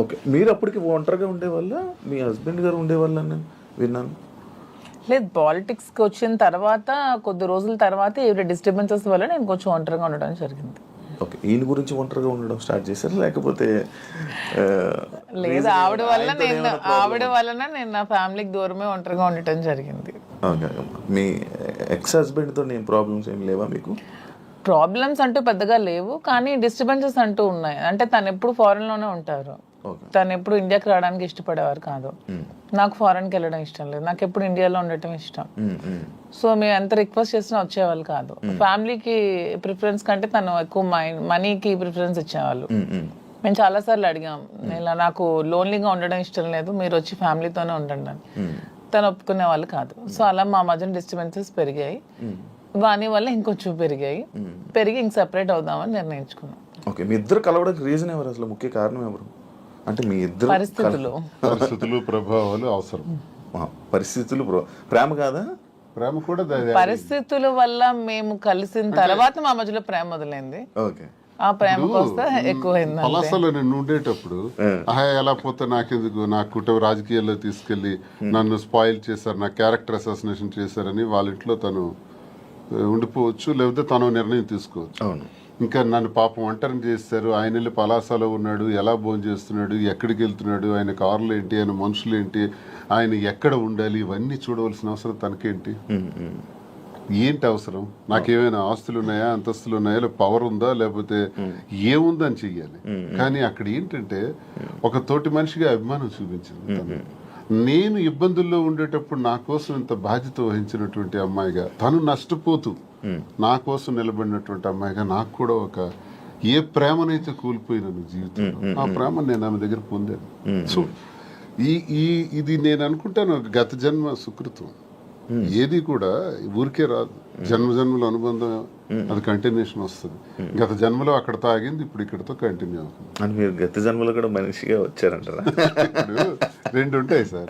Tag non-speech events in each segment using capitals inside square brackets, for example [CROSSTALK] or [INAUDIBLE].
Okay. మీరు అప్పటికి ఒంటరిగా ఉండేవాళ్ళ? మీ హస్బెండ్ గారు ఉండేవాళ్ళ నేను విన్నాను. లేదు పాలిటిక్స్కి వచ్చిన తర్వాత కొద్ది రోజుల తర్వాత ఏవి డిస్టర్బెన్సెస్ వల్ల నేను కొంచెం ఒంటరిగా ఉండడం జరిగింది. ఓకే. ఈయన గురించి ఒంటరిగా ఉండడం స్టార్ట్ చేశారు? లేకపోతే లేదు ఆవిడ వల్ల నేను ఆవిడ వలన నేను నా ఫ్యామిలీకి దూరమే ఒంటరిగా ఉండటం జరిగింది. మీ ఎక్స్ హస్బెండ్తో నేను ప్రాబ్లమ్స్ ఏం లేవా మీకు? ప్రాబ్లమ్స్ అంటూ పెద్దగా లేవు కానీ డిస్టర్బెన్సెస్ అంటూ ఉన్నాయి. అంటే తను ఎప్పుడు foreign లోనే ఉంటారు. తను ఎప్పుడు ఇండియాకి రావడానికి ఇష్టపడేవారు కాదు. నాకు ఫారెన్కి వెళ్ళడం ఇష్టం లేదు. నాకు ఎప్పుడు ఇండియాలో ఉండటం ఇష్టం. ఉమ్, ఉమ్, సో మేము ఎంత రిక్వెస్ట్ చేసినా వచ్చేవాళ్ళు కాదు. ఫ్యామిలీకి ప్రిఫరెన్స్ కంటే తను ఎక్కువ మనీకి ప్రిఫరెన్స్ ఇచ్చేవాళ్ళు. మేము చాలాసార్లు అడిగాం. ఇలా నాకు లోన్లీగా ఉండడం ఇష్టం లేదు. మీరు వచ్చి ఫ్యామిలీతోనే ఉండండి అని. తను ఒప్పుకునే వాళ్ళు కాదు. సో అలా మా మధ్యన డిస్టర్బెన్సెస్ పెరిగాయి. వాని వల్ల ఇంకొంచెం పెరిగాయి. పెరిగి ఇంక సెపరేట్ అవుదామని నిర్ణయించుకున్నాం. ఓకే మీ ఇద్దరు కలవడానికి రీజన్ ఎవరు? అసలు ముఖ్య కారణం ఎవరు? అంటే మీ ఇద్దరు పరిస్థితులు. పరిస్థితులు ప్రభావాలు అవసరం. ఆ, పరిస్థితులు ప్రేమ కాదా? ప్రేమ కూడా పరిస్థితుల వల్ల మేము కలిసిన తర్వాత మా మధ్యలో ప్రేమ మొదలైంది ఓకే. ఆ ప్రేమ కోస్త ఎక్కువైంది పలాసలో నేను ఉండేటప్పుడు ఆహా ఎలా పోతే నాకెందుకు? నా కుటుంబ రాజకీయాల్లో తీసుకెళ్ళి నన్ను స్పాయిల్ చేశారు నా క్యారెక్టర్ అసాసినేషన్ చేశారని వాళ్ళ ఇంట్లో తను ఉండిపోవచ్చు లేకపోతే తను నిర్ణయం తీసుకోవచ్చు. అవును. ఇంకా నన్ను పాపం ఒంటరిని చేస్తారు ఆయన వెళ్ళి పలాసలో ఉన్నాడు. ఎలా భోజనం చేస్తున్నాడు? ఎక్కడికి వెళ్తున్నాడు? ఆయన కార్లు ఏంటి? ఆయన మనుషులు ఏంటి? ఆయన ఎక్కడ ఉండాలి? ఇవన్నీ చూడవలసిన అవసరం తనకేంటి? ఉమ్. ఏంటి అవసరం? నాకేమైనా ఆస్తులు ఉన్నాయా? అంతస్తులు ఉన్నాయా? లేకపోతే పవర్ ఉందా? లేకపోతే ఏముందని చెయ్యాలి. కానీ అక్కడ ఏంటంటే ఒక తోటి మనిషిగా అభిమానం చూపించింది. నేను ఇబ్బందుల్లో ఉండేటప్పుడు నా కోసం ఇంత బాధ్యత వహించినటువంటి అమ్మాయిగా తను నష్టపోతూ నా కోసం నిలబడినటువంటి అమ్మాయిగా నాకు కూడా ఒక ఏ ప్రేమనైతే కోల్పోయినాను జీవితంలో ఆ ప్రేమ నేను ఆమె దగ్గర పొందాను. సో ఈ ఈ ఇది నేను అనుకుంటాను గత జన్మ సుకృతం. ఏది కూడా ఊరికే రాదు. జన్మ జన్మల అనుబంధం అది కంటిన్యూషన్ వస్తుంది. గత జన్మలో అక్కడ తాగింది ఇప్పుడు ఇక్కడతో కంటిన్యూ అవుతుంది. మీరు గత జన్మలో కూడా మనిషిగా వచ్చారంటారా? రెండు ఉంటాయి సార్.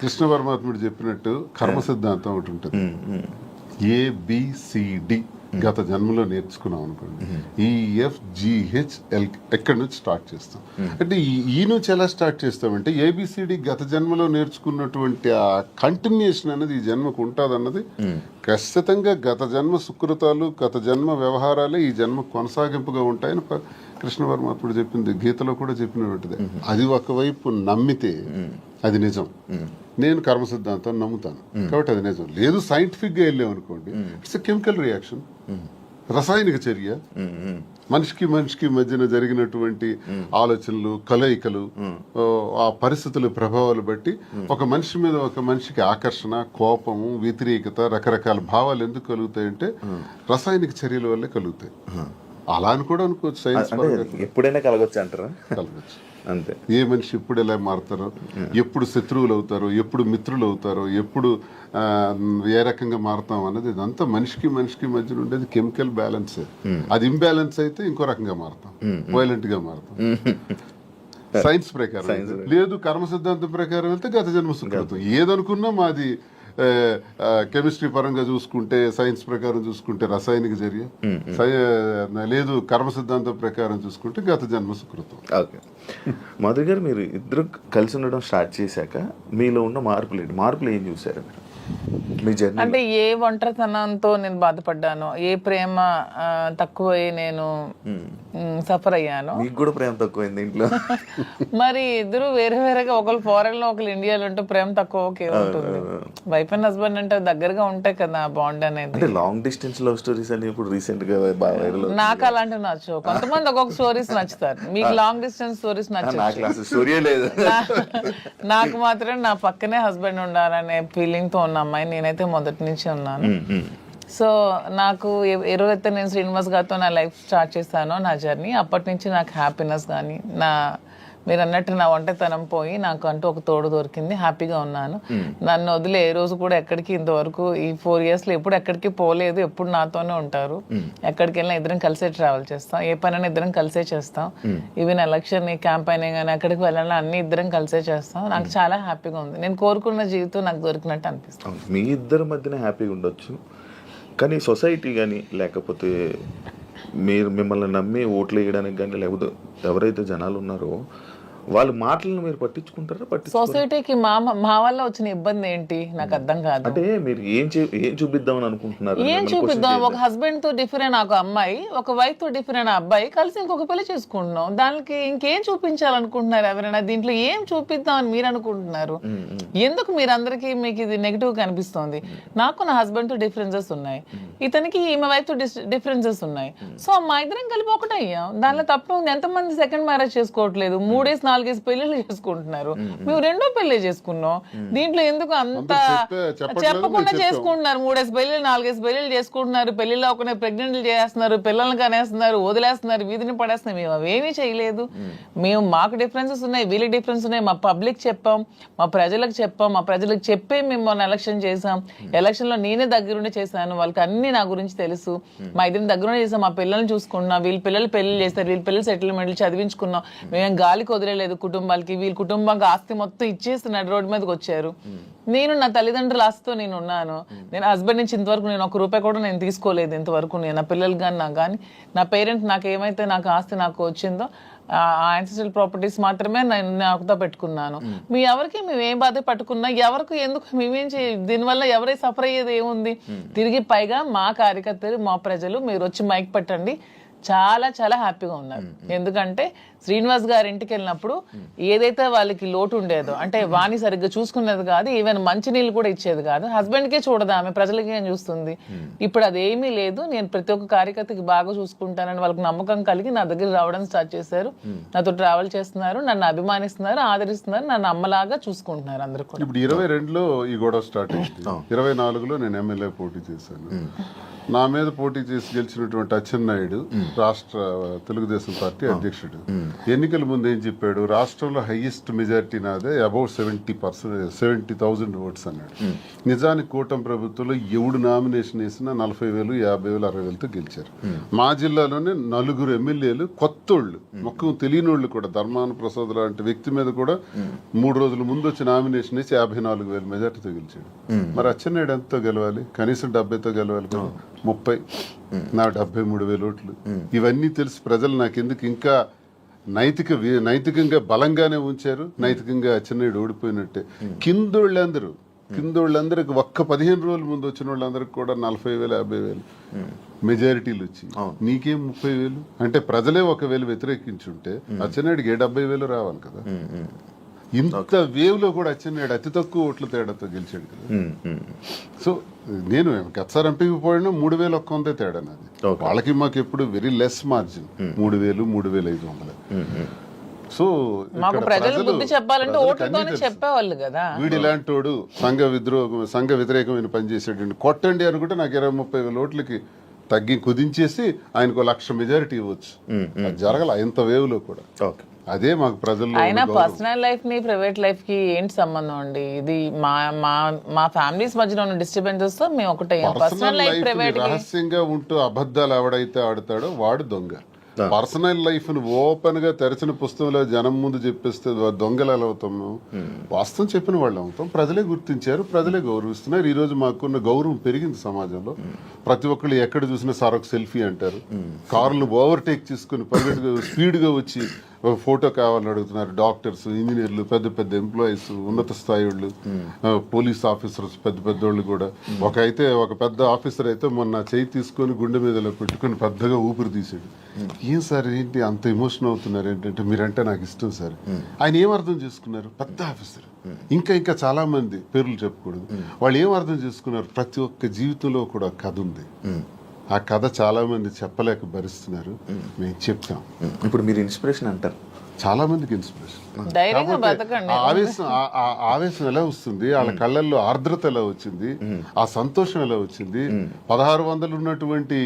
కృష్ణ పరమాత్ముడు చెప్పినట్టు కర్మ సిద్ధాంతం ఒకటి ఉంటుంది. ఏబిసిడి గత జన్మలో నేర్చుకున్నాం అనుకోండి. ఈ ఎఫ్ జిహెచ్ ఎల్ ఎక్కడి నుంచి స్టార్ట్ చేస్తాం? అంటే ఈ- నుంచి ఎలా స్టార్ట్ చేస్తామంటే ఏబిసిడి గత జన్మలో నేర్చుకున్నటువంటి ఆ కంటిన్యూషన్ అనేది ఈ జన్మకు ఉంటుంది అన్నది ఖచ్చితంగా గత జన్మ సుకృతాలు గత జన్మ వ్యవహారాలే ఈ జన్మ కొనసాగింపుగా ఉంటాయని ప- కృష్ణ పరమాత్ముడు చెప్పింది గీతలో కూడా చెప్పినటువంటిది. అది ఒకవైపు నమ్మితే అది నిజం. నేను కర్మ సిద్ధాంతం నమ్ముతాను. కాబట్టి అది నిజం. లేదు సైంటిఫిక్గా వెళ్ళామనుకోండి ఇట్స్ అనుకోండి ఇట్స్ కెమికల్ రియాక్షన్ రసాయనిక చర్య. మనిషికి మనిషికి మధ్యన జరిగినటువంటి ఆలోచనలు కలయికలు ఆ పరిస్థితుల ప్రభావాలు బట్టి ఒక మనిషి మీద ఒక మనిషికి ఆకర్షణ కోపము వ్యతిరేకత రకరకాల భావాలు ఎందుకు కలుగుతాయంటే రసాయనిక చర్యల వల్లే కలుగుతాయి. అలా అని కూడా అనుకోవచ్చు సైన్స్ ఎప్పుడైనా కలగొచ్చు అంటారా? కలగచ్చు. అంతే. ఏ మనిషి ఎప్పుడు ఎలా మారుతారో ఎప్పుడు శత్రువులు అవుతారో ఎప్పుడు మిత్రులు అవుతారో ఎప్పుడు ఏ రకంగా మారుతాం అన్నది ఇదంతా మనిషికి మనిషికి మధ్య ఉండేది కెమికల్ బ్యాలెన్స్. అది ఇంబ్యాలెన్స్ అయితే ఇంకో రకంగా మారుతాం. వైలెంట్గా మారుతాం. సైన్స్ ప్రకారం. లేదు కర్మ సిద్ధాంతం ప్రకారం వెళ్తే గత జన్మ సుకృతం. ఏదనుకున్నా మాది కెమిస్ట్రీ పరంగా చూసుకుంటే సైన్స్ ప్రకారం చూసుకుంటే రసాయనిక చర్య. సై- లేదు కర్మ సిద్ధాంతం ప్రకారం చూసుకుంటే గత జన్మ సుకృతం. ఓకే. మధు గారు మీరు ఇద్దరు కలిసి ఉండడం స్టార్ట్ చేశాక మీలో ఉన్న మార్పులు ఏంటి? మార్పులు ఏం చూసారు మీరు మీ జర్నీ అంటే ఏ ఒంటరితనంతో నేను బాధపడ్డానో ఏ ప్రేమ తక్కువై నేను సఫర్ అయ్యానో? మీకు కూడా ప్రేమ తక్కువైంది ఇంట్లో. [LAUGHS] మరి ఇద్దరు వేరే వేరేగా ఒకరు ఫారెన్లో ఒకరు ఇండియాలో ఉంటే ప్రేమ తక్కువ ఒకే ఉంటుంది. వైఫ్ అండ్ హస్బెండ్ అంటే దగ్గరగా ఉంటాయి కదా బాండ్ అనేది. అంటే లాంగ్ డిస్టెన్స్ లవ్ స్టోరీస్ అని ఇప్పుడు రీసెంట్గా నాకు అలాంటివి నచ్చవు. కొంతమంది ఒక్కొక్క స్టోరీస్ నచ్చుతారు. మీకు లాంగ్ డిస్టెన్స్ స్టోరీస్ నచ్చవు. నాకు అసలు స్టోరీయే లేదు. నాకు మాత్రం నా పక్కనే హస్బెండ్ ఉండాలనే ఫీలింగ్తో ఉన్న అమ్మాయి నేనైతే మొదటి నుంచి ఉన్నాను. సో నాకు రోజైతే నేను శ్రీనివాస్ గారితో నా లైఫ్ స్టార్ట్ చేశానో నా జర్నీ అప్పటి నుంచి నాకు హ్యాపీనెస్ కానీ నా మీరు అన్నట్టు నా ఒంటరితనం పోయి నాకు అంటూ ఒక తోడు దొరికింది. హ్యాపీగా ఉన్నాను. నన్ను వదిలి ఏ రోజు కూడా ఎక్కడికి ఇంతవరకు ఈ ఫోర్ ఇయర్స్లో ఎప్పుడు ఎక్కడికి పోలేదు ఎప్పుడు నాతోనే ఉంటారు. ఎక్కడికి వెళ్ళినా ఇద్దరం కలిసే ట్రావెల్ చేస్తాం. ఏ పనైనా ఇద్దరం కలిసే చేస్తాం. ఈవెన్ ఎలక్షన్ క్యాంపైన్ కానీ ఎక్కడికి వెళ్ళాలన్నా అన్ని ఇద్దరం కలిసే చేస్తాం. నాకు చాలా హ్యాపీగా ఉంది. నేను కోరుకున్న జీవితం నాకు దొరికినట్టు అనిపిస్తుంది. మీ ఇద్దరి మధ్యన హ్యాపీగా ఉండొచ్చు. కానీ సొసైటీ కానీ లేకపోతే మీరు మిమ్మల్ని నమ్మి ఓట్లు వేయడానికి కానీ లేకపోతే ఎవరైతే జనాలు ఉన్నారో వాళ్ళ మాటలను మీరు పట్టించుకుంటారా? పట్టించు సొసైటీకి మా మా వల్ల వచ్చిన ఇబ్బంది ఏంటి? నాకు అర్థం కాదు. అంటే మీరు ఏం ఏం చూపిద్దామని అనుకుంటున్నారు? ఏం చూపిద్దాం. ఒక హస్బెండ్తో డిఫరెంట్ ఒక అమ్మాయి ఒక వైఫ్తో డిఫరెంట్ అబ్బాయి కలిసి ఇంకొక పెళ్ళి చేసుకుంటున్నాం. దానికి ఇంకేం చూపించాలనుకుంటున్నారు ఎవరైనా? దీంట్లో ఏం చూపిద్దాం అని మీరు అనుకుంటున్నారు? ఎందుకు మీరందరికీ మీకు ఇది నెగిటివ్ కనిపిస్తోంది? నాకు నా హస్బెండ్తో డిఫరెన్సెస్ ఉన్నాయి. ఇతనికి ఈమె వైఫ్తో డిఫరెన్సెస్ ఉన్నాయి. సో మా ఇద్దరం కలిపి ఒకటయ్యాం దానిలో తప్పే ఎంతమంది సెకండ్ మ్యారేజ్ చేసుకోవట్లేదు? మూడేసి నాలుగేసి పెళ్ళిళ్ళు చేసుకుంటున్నారు. మేము రెండో పెళ్ళి చేసుకున్నాం. దీంట్లో ఎందుకు అంత చెప్పకుండా. చేసుకుంటున్నారు? మూడేసి పెళ్ళిళ్ళు నాలుగేసి పెళ్ళిళ్ళు చేసుకుంటున్నారు. పెళ్ళిలో ఒకనే ప్రెగ్నెంట్లు చేస్తున్నారు పిల్లల్ని కనేస్తున్నారు వదిలేస్తున్నారు వీధిని పడేస్తున్నారు. మేము అవేమీ చేయలేదు. మేము. మాకు డిఫరెన్సెస్ ఉన్నాయి వీళ్ళకి డిఫరెన్స్ ఉన్నాయి మా పబ్లిక్ చెప్పాం మా ప్రజలకు చెప్పాం మా ప్రజలకు చెప్పే మేము మొన్న ఎలక్షన్ చేసాం ఎలక్షన్లో నేనే దగ్గరుండి చేశాను. వాళ్ళకి అన్ని నా గురించి తెలుసు. మా ఇద్దరిని దగ్గరుండి చేసాం మా పిల్లల్ని చూసుకున్నాం వీళ్ళ పిల్లలు పెళ్ళి చేస్తారు వీళ్ళ పిల్లలు సెటిల్మెంట్లు చదివించుకున్నాం. మేము. గాలికి వదిలేదు కుటుంబాలకి వీళ్ళ కుటుంబానికి ఆస్తి మొత్తం ఇచ్చేస్తున్నారు రోడ్డు మీదకి వచ్చారు. నేను నా తల్లిదండ్రుల ఆస్తితో నేను ఉన్నాను. నేను హస్బెండ్ నుంచి ఇంతవరకు నేను ఒక రూపాయి కూడా నేను తీసుకోలేదు ఇంతవరకు నేను. నా పిల్లలు కానీ నాకు కానీ నా పేరెంట్ నాకు ఏమైతే నాకు ఆస్తి నాకు వచ్చిందో ఆ యాన్సిస్ట్రల్ ప్రాపర్టీస్ మాత్రమే నేను నాకుతో పెట్టుకున్నాను. మీ ఎవరికి మేము ఏం బాధ పట్టుకున్నా ఎవరికి ఎందుకు మేమేం చే దీనివల్ల ఎవరై సఫర్ అయ్యేది ఏముంది? తిరిగి పైగా మా కార్యకర్తలు మా ప్రజలు మీరు వచ్చి మైక్ పెట్టండి. చాలా చాలా హ్యాపీగా ఉన్నారు. ఎందుకంటే శ్రీనివాస్ గారి ఇంటికి వెళ్ళినప్పుడు ఏదైతే వాళ్ళకి లోటు ఉండేదో అంటే వాణి సరిగ్గా చూసుకునేది కాదు ఈవెన్ మంచినీళ్ళు కూడా ఇచ్చేది కాదు. హస్బెండ్కే చూడదు ఆమె ప్రజలకి ఏం చూస్తుంది? ఇప్పుడు అదేమీ లేదు నేను ప్రతి ఒక్క కార్యకర్తకి బాగా చూసుకుంటానని వాళ్ళకి నమ్మకం కలిగి నా దగ్గర రావడం స్టార్ట్ చేశారు. నాతో ట్రావెల్ చేస్తున్నారు నన్ను అభిమానిస్తున్నారు ఆదరిస్తున్నారు నన్ను అమ్మలాగా చూసుకుంటున్నారు అందరు కూడా. ఇప్పుడు ఇరవై రెండులో ఈ గొడవ స్టార్ట్ అయింది. ఇరవై నాలుగులో నేను ఎమ్మెల్యే పోటీ చేశాను. నా మీద పోటీ చేసి గెలిచినటువంటి అచ్చెన్నాయుడు రాష్ట్ర తెలుగుదేశం పార్టీ అధ్యక్షుడు. ఎన్నికల ముందు ఏం చెప్పాడు? రాష్ట్రంలో హైయెస్ట్ మెజారిటీ నాదే about seventy percent seventy thousand votes అన్నాడు. నిజానికి కూటమి ప్రభుత్వంలో ఎవడు నామినేషన్ వేసినా నలభై వేలు యాభై వేలు అరవై వేలతో గెలిచారు. మా జిల్లాలోనే నలుగురు ఎమ్మెల్యేలు కొత్తోళ్ళు మొక్కం తెలియని వాళ్ళు కూడా ధర్మాన ప్రసాద్ లాంటి వ్యక్తి మీద కూడా మూడు రోజుల ముందు వచ్చి నామినేషన్ వేసి యాభై నాలుగు వేల మెజార్టీతో గెలిచాడు. మరి అచ్చెన్నాయుడు ఎంతతో గెలవాలి? కనీసం డెబ్బైతో గెలవాలి ముప్పై నా డెబ్బై మూడు వేల ఓట్లు. ఇవన్నీ తెలిసి ప్రజలు నాకు ఎందుకు ఇంకా నైతిక నైతికంగా బలంగానే ఉంచారు నైతికంగా అచ్చెన్నాయుడు ఓడిపోయినట్టే. కిందోళ్ళందరూ కిందోళ్ళందరికి ఒక్క పదిహేను రోజుల ముందు వచ్చిన వాళ్ళందరికి కూడా నలభై వేలు యాభై వేలు. మెజారిటీలు వచ్చి నీకేం ముప్పై వేలు? అంటే ప్రజలే ఒకవేళ వ్యతిరేకించుంటే అచ్చెన్నాయుడికి ఏ డెబ్బై వేలు రావాలి కదా? ఇంత వేవ్లో కూడా అచ్చెన్నాయుడు అతి తక్కువ ఓట్ల తేడాతో గెలిచాడు కదా. సో నేను గతసారి ఎంపీకి పోయినా మూడు వేలు ఒక్క వందే తేడా నాది. వాళ్ళకి మాకు ఎప్పుడు వెరీ లెస్ మార్జిన్. మూడు వేలు మూడు వేలు ఐదు వందలు. సో. చెప్పేవాళ్ళు కదా. వీడు ఇలాంటోడు సంఘ విద్రోహం సంఘ వ్యతిరేకమైన పని చేసాడు కొట్టండి అనుకుంటే నాకు ఇరవై ముప్పై వేల ఓట్లకి తగ్గి కుదించేసి ఆయనకు లక్ష మెజారిటీ ఇవ్వచ్చు. అది జరగల ఇంత వేవ్లో కూడా. ఓకే. అదే మాకు ప్రజల్లో అయినా. పర్సనల్ లైఫ్ని ప్రైవేట్ లైఫ్కి ఏంటి సంబంధం అండి? ఇది మా మా మా ఫ్యామిలీస్ మధ్యలో ఉన్న డిస్టర్బెన్సెస్తో మేము ఒకటే పర్సనల్ లైఫ్ ప్రైవేట్ రహస్యంగా ఉంటూ అబద్ధాలు ఎవడైతే ఆడతాడో వాడు దొంగ. పర్సనల్ లైఫ్ను ఓపెన్గా తెరచిన పుస్తకంలో జనం ముందు చెప్పేస్తే దొంగలు ఎలా అవుతాం మేము? వాస్తవం చెప్పిన వాళ్ళు అవుతాం. ప్రజలే గుర్తించారు ప్రజలే గౌరవిస్తున్నారు. ఈ రోజు మాకున్న గౌరవం పెరిగింది సమాజంలో. ప్రతి ఒక్కళ్ళు ఎక్కడ చూసినా సార్ ఒక సెల్ఫీ అంటారు. కార్లు ఓవర్టేక్ చేసుకుని పరిగెట్టుగా స్పీడ్గా వచ్చి ఒక ఫోటో కావాలని అడుగుతున్నారు. డాక్టర్స్ ఇంజనీర్లు పెద్ద పెద్ద ఎంప్లాయీస్ ఉన్నత స్థాయి వాళ్ళు పోలీస్ ఆఫీసర్స్ పెద్ద పెద్ద వాళ్ళు కూడా. ఒక అయితే ఒక పెద్ద ఆఫీసర్ అయితే మొన్న చేయి తీసుకొని గుండె మీద ఇలా పెట్టుకొని పెద్దగా ఊపిరి తీసాడు ఏం సార్ ఏంటి అంత ఎమోషన్ అవుతున్నారు ఏంటంటే మీరంటే నాకు ఇష్టం సార్. ఆయన ఏం అర్థం చేసుకున్నారు? పెద్ద ఆఫీసర్. ఇంకా ఇంకా చాలా మంది పేర్లు చెప్పకూడదు. వాళ్ళు ఏం అర్థం చేసుకున్నారు? ప్రతి ఒక్క జీవితంలో కూడా కథ ఉంది. ఆ కథ చాలా మంది చెప్పలేక భరిస్తున్నారు. మేము చెప్తాం. ఇప్పుడు మీరు ఇన్స్పిరేషన్ అంటారు. చాలా మందికి ఇన్స్పిరేషన్. ఆవేశం ఆవేశం ఎలా వస్తుంది? వాళ్ళ కళ్ళల్లో ఆర్ద్రత ఎలా వచ్చింది? ఆ సంతోషం ఎలా వచ్చింది? పదహారు వందలు ఉన్నటువంటి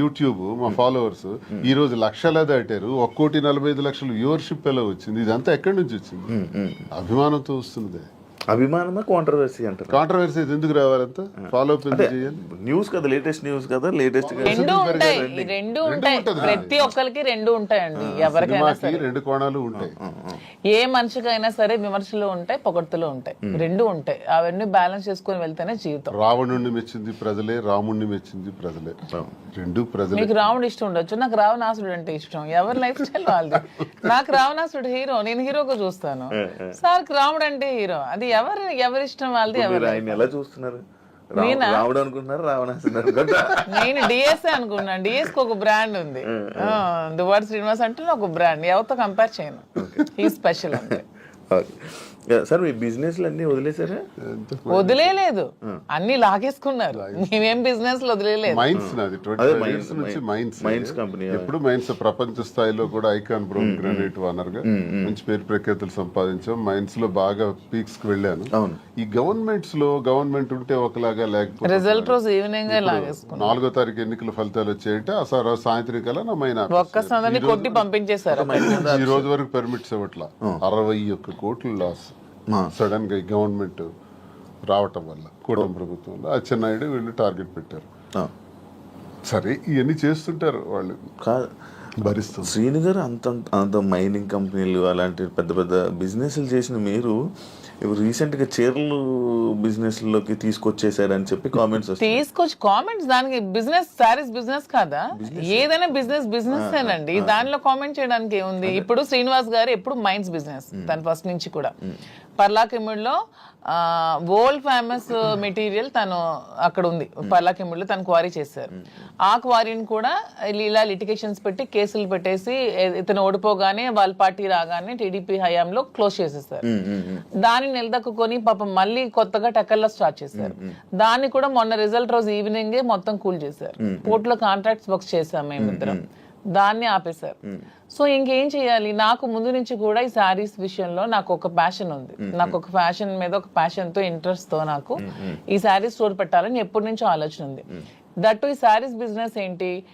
యూట్యూబ్ మా ఫాలోవర్స్ ఈ రోజు లక్షలా దాటారు. ఒక కోటి నలభై ఐదు లక్షల వ్యూవర్షిప్ ఎలా వచ్చింది? ఇదంతా ఎక్కడి నుంచి వచ్చింది? అభిమానంతో వస్తుంది అభిమానమా కాంట్రవర్సీ అంటారు కాంట్రవర్సీ ఎందుకు రావాలంత ఫాలో అప్ ఎందుకు చేయాలి? న్యూస్ కదా లేటెస్ట్ న్యూస్ కదా లేటెస్ట్ రెండు ఉంటాయి రెండు ఉంటాయి. ప్రతి ఒక్కరికి రెండు ఉంటాయండి ఎవరికైనా సినిమాకి రెండు కోణాలు ఉంటాయి. ఏ మనిషికైనా సరే విమర్శలు ఉంటాయి పొగడ్తలు ఉంటాయి. రెండు ఉంటాయి. అవన్నీ బ్యాలెన్స్ చేసుకొని వెళ్తేనే జీవితం. రావణుణ్ణి మెచ్చింది ప్రజలే రాముణ్ణి మెచ్చింది ప్రజలే. రెండు ప్రజలే. మీకు రావణుడు ఇష్టం ఉండొచ్చు నాకు రావణాసుడు అంటే ఇష్టం. ఎవరి లైఫ్ స్టైల్ వాళ్ళది? [LAUGHS] నాకు రావణాసుడు హీరో నేను హీరోగా చూస్తాను. సార్ రాముడు అంటే హీరో అది ఎవరి ఎవరి ఇష్టం? వాళ్ళది ఎవరి మీరు ఆయన ఎలా చూస్తున్నారు? రావ- రావడం అనుకుంటున్నారు? నేను డిఎస్ఏ అనుకున్నాను డిఎస్కి ఒక బ్రాండ్ ఉంది. దువాడ్ శ్రీనివాస్ అంటే ఒక బ్రాండ్ ఎవరితో కంపేర్ చేయను. ఈ స్పెషల్ అంతే సార్ మీ బిజినెస్ అన్ని వదిలేసారా వదిలేలేదు. అన్ని లాగేసుకున్నారు. మేమేం బిజినెస్లో వదిలేలేదు. మైన్స్ నాది మైన్స్, ఇయర్స్ నుంచి మైన్స్ మైన్స్ కంపెనీ ఎప్పుడు మైన్స్ ప్రపంచ స్థాయిలో కూడా ఐకాన్ బ్రౌన్ గ్రానైట్ వానర్గా మంచి పేరు ప్రఖ్యాతులు సంపాదించాం. మైన్స్లో బాగా పీక్స్కి వెళ్ళాను. అవును. ఈ గవర్నమెంట్స్లో గవర్నమెంట్ ఉంటే ఒకలాగా లేకపోతే రిజల్ట్ రోజు ఈవినింగ్ లాగేసుకున్నాం. నాలుగో తారీఖు ఎన్నికల ఫలితాలు వచ్చాయంటే ఆ సార్ సాయంత్రం కల్లా నా మైన కొట్టి పంపించేశారు. ఈ రోజు వరకు పర్మిట్స్ ఇవ్వట్లా. అరవై ఒక్క కోట్లు లాస్ మా. సడన్గా ఈ గవర్నమెంట్ రావటం వల్ల కూటమి ప్రభుత్వంలో అచ్చెన్నాయుడు వీళ్ళు టార్గెట్ పెట్టారు. సరే ఇవన్నీ చేస్తుంటారు వాళ్ళు కాదు భరిస్తుంది శ్రీను గారు అంత అంత మైనింగ్ కంపెనీలు అలాంటి పెద్ద పెద్ద బిజినెస్లు చేసిన మీరు ఇప్పుడు రీసెంట్గా చీరలు బిజినెస్లోకి తీసుకొచ్చేసారని చెప్పి కామెంట్స్ తీసుకొచ్చి కామెంట్స్? దానికి బిజినెస్ సారీస్ బిజినెస్ కాదా? ఏదైనా బిజినెస్ బిజినెస్ ఏనండి. దానిలో కామెంట్ చేయడానికి ఏముంది? ఇప్పుడు శ్రీనివాస్ గారు ఎప్పుడు మైన్స్ బిజినెస్ తన ఫస్ట్ నుంచి కూడా. పర్లాకిమిడిలో వరల్డ్ ఫేమస్ మెటీరియల్ తను అక్కడ ఉంది పర్లాకిమిడిలో తను క్వారీ చేశారు. ఆ క్వారీని కూడా ఇలా లిటిగేషన్స్ పెట్టి కేసులు పెట్టేసి ఇతను ఓడిపోగానే వాళ్ళ పార్టీ రాగానే టీడీపీ హయాంలో క్లోజ్ చేసేసారు. దాన్ని నిలదక్కుని పాపం మళ్ళీ కొత్తగా టెక్కల్లో స్టార్ట్ చేశారు. దాన్ని కూడా మొన్న రిజల్ట్ రోజు ఈవినింగ్ మొత్తం కూల్ చేశారు. కోర్టులో కాంట్రాక్ట్స్ వర్క్స్ చేశాం మేమిద్దరం. దాన్ని ఆపేశారు. సో ఇంకేం చేయాలి? నాకు ముందు నుంచి కూడా ఈ శారీస్ విషయంలో నాకు ఒక ప్యాషన్ ఉంది. నాకు ఒక ఫ్యాషన్ మీద ఒక ప్యాషన్తో ఇంట్రెస్ట్తో నాకు ఈ శారీస్ స్టోర్ పెట్టాలని ఎప్పటి నుంచో ఆలోచన ఉంది. దట్టు ఈ శారీస్ బిజినెస్ ఏంటి?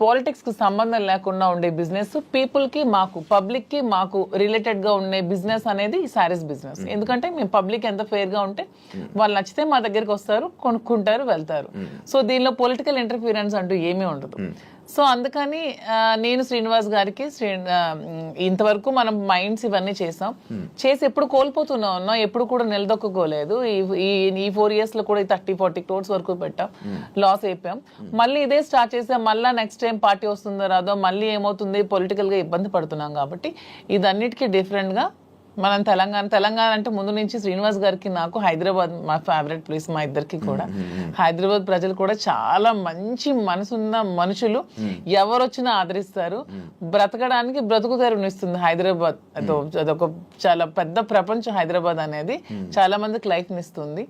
పాలిటిక్స్కి సంబంధం లేకుండా ఉండే బిజినెస్ పీపుల్కి మాకు పబ్లిక్కి మాకు రిలేటెడ్గా ఉండే బిజినెస్ అనేది ఈ సారీస్ బిజినెస్ ఎందుకంటే మేము పబ్లిక్ ఎంత ఫేర్గా ఉంటే వాళ్ళు నచ్చితే మా దగ్గరికి వస్తారు కొనుక్కుంటారు వెళ్తారు. సో దీనిలో పొలిటికల్ ఇంటర్ఫీరెన్స్ అంటూ ఏమీ ఉండదు. సో అందుకని నేను శ్రీనివాస్ గారికి శ్రీ ఇంతవరకు మనం మైండ్స్ ఇవన్నీ చేసాం. చేసి ఎప్పుడు కోల్పోతున్నా ఉన్నాం ఎప్పుడు కూడా నిలదొక్కుకోలేదు. ఈ ఫోర్ ఇయర్స్లో కూడా థర్టీ ఫార్టీ క్రోర్స్ వరకు పెట్టాం. లాస్ అయిపోయాం. మళ్ళీ ఇదే స్టార్ట్ చేసాం మళ్ళీ నెక్స్ట్ టైం పార్టీ వస్తుందో రాదో మళ్ళీ ఏమవుతుంది? పొలిటికల్గా ఇబ్బంది పడుతున్నాం కాబట్టి ఇదన్నిటికీ డిఫరెంట్గా మనం తెలంగాణ తెలంగాణ అంటే ముందు నుంచి శ్రీనివాస్ గారికి నాకు హైదరాబాద్ మా ఫేవరెట్ ప్లేస్ మా ఇద్దరికి కూడా. హైదరాబాద్ ప్రజలు కూడా చాలా మంచి మనసున్న మనుషులు. ఎవరు వచ్చినా ఆదరిస్తారు. బ్రతకడానికి బ్రతుకు తెరునిస్తుంది హైదరాబాద్. అదో అదొక చాలా పెద్ద ప్రపంచం హైదరాబాద్ అనేది చాలా మందికి లైఫ్ ఇస్తుంది.